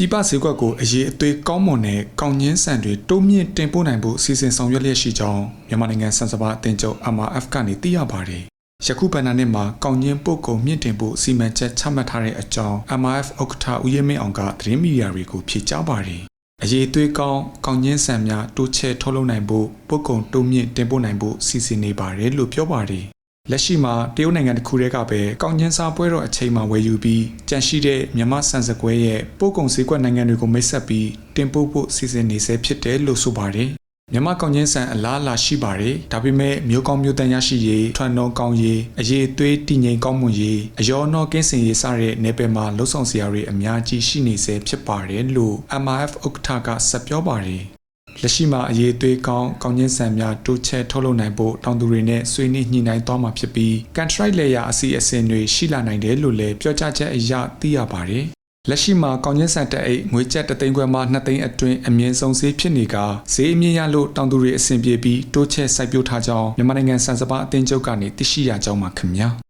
ပြည်ပဈေးကွက်ကိုအရေးအသွေးကောင်းမွန်တဲ့ကောင်းညင်းဆန်တွေတိုးမြင့်တင်ပို့နိုင်ဖို့စီစဉ်ဆောင်ရွက်လျက်ရှိကြောင်းမြန်မာနိုင်ငံစံစဘာအသင်းချုပ် MRF ကနေသိရပါတယ်။ယခုဗဏ္ဍာနှစ်မှာကောင်းညင်းပို့ကုန်မြင့်တင်ဖို့စီမံချက်ချမှတ်ထားတဲ့အကြောင်း MRF ဥက္ကဋ္ဌဦးရဲမင်းအောင်ကသတင်းမီဒီယာတွေကိုဖြေကြားပါတယ်။အရေးအသွေးကောင်းကောင်းညင်းဆန်များတိုးချဲ့ထုတ်လုပ်နိုင်ဖို့ပို့ကုန်တိုးမြင့်တင်ပို့နိုင်ဖို့စီစဉ်နေပါတယ်လို့ပြောပါတယ်။ လက်ရှိမှာတရုတ်နိုင်ငံတစ်ခုတည်းကပဲကောင်းကျန်းစာပွဲတော်အချိန်မှာဝယ်ယူပြီးကြန့်ရှိတဲ့မြန်မာဆန်စကွဲရဲ့ပို့ကုန်ဈေးကွက်နိုင်ငံတွေကိုမိတ်ဆက်ပြီးတင်ပို့ဖို့စီစဉ်နေဆဲဖြစ်တယ်လို့ဆိုပါတယ်။မြန်မာကောင်းကျန်းဆန်အလားအလာရှိပါတယ်။ဒါပေမဲ့မျိုးကောင်းမျိုးတန်ရရှိရေးထွန်နှောကောင်းရေးအရေးအသွေးတည်ငြိမ်ကောင်းမွန်ရေးအယောနှောကင်းစင်ရေးစတဲ့နယ်ပယ်မှာလှုပ်ဆောင်စရာတွေအများကြီးရှိနေဆဲဖြစ်ပါတယ်လို့ MRF ဥက္ကဋ္ဌကဆက်ပြောပါတယ်။ လက်ရှိမှာအရေးအသွေးကောင်းကောင်းကျင်းဆန်များတိုးချဲ့ထုတ်လုပ်နိုင်ဖို့တောင်သူတွေနဲ့ဆွေးနွေးညှိနှိုင်းသွားမှာဖြစ်ပြီး contract layer အစီအစဉ်တွေရှိလာနိုင်တယ်လို့လည်းပြောကြားချက်အရသိရပါတယ်။လက်ရှိမှာကောင်းကျင်းဆန်တက်အိတ်ငွေကျပ်3သိန်းခွဲမှ2သိန်းအတွင်းအမြင့်ဆုံးဈေးဖြစ်နေကဈေးအမြင့်ရလို့တောင်သူတွေအဆင်ပြေပြီးတိုးချဲ့စိုက်ပျိုးထားကြောင်းမြန်မာနိုင်ငံစံစပါအသင်းချုပ်ကနေသိရှိရကြောင်းပါခင်ဗျာ။